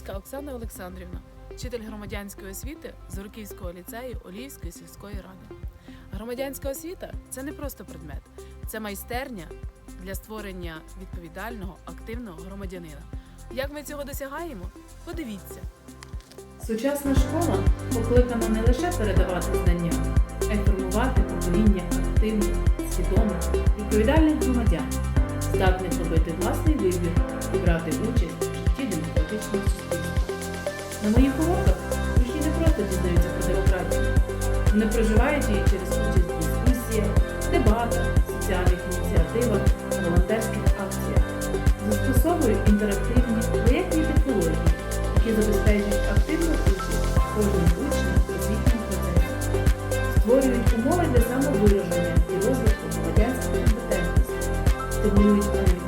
Ковальська Оксана Олександрівна, вчитель громадянської освіти Зорківського ліцею Оліївської сільської ради. Громадянська освіта це не просто предмет, це майстерня для створення відповідального, активного громадянина. Як ми цього досягаємо? Подивіться. Сучасна школа покликана не лише передавати знання, а й формувати покоління активних, свідомих, відповідальних громадян, здатних робити власний вибір і брати участь На моїх уроках учні не просто дізнаються про демократію, вони проживають її через участь в дискусіях, дебатах, соціальних ініціативах, волонтерських акціях. Застосовують інтерактивні проєктні технології, які забезпечують активну участь кожного учня в освітньому процесі, створюють умови для самовираження і розвитку громадянської компетентності, стимулюють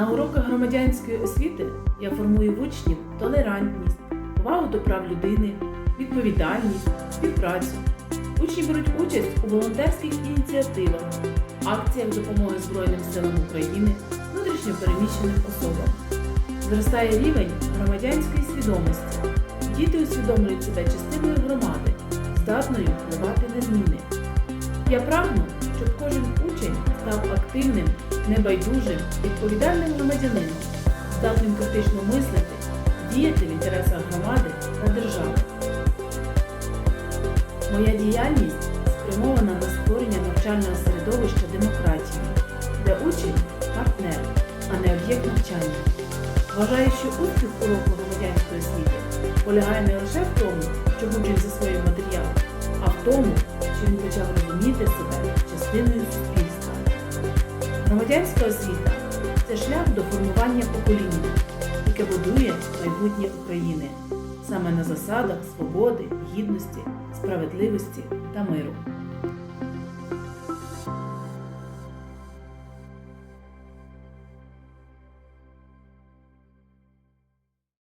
На уроках громадянської освіти я формую в учнів толерантність, повагу до прав людини, відповідальність, співпрацю. Учні беруть участь у волонтерських ініціативах, акціях допомоги Збройним силам України, внутрішньо переміщеним особам. Зростає рівень громадянської свідомості. Діти усвідомлюють себе частиною громади, здатною впливати на зміни. Я прагну, щоб кожен учень став активним, небайдужим, відповідальним громадянином, здатним критично мислити, діяти в інтересах громади та держави. Моя діяльність спрямована на створення навчального середовища демократії, де учень партнер, а не об'єкт навчання. Вважаю, що успіх уроку громадянської освіти полягає не лише в тому, щоб учень засвоїв матеріал, а в тому, що він почав розуміти себе частиною суспільства. Громадянська освіта це шлях до формування покоління, яке будує майбутнє України саме на засадах свободи, гідності, справедливості та миру.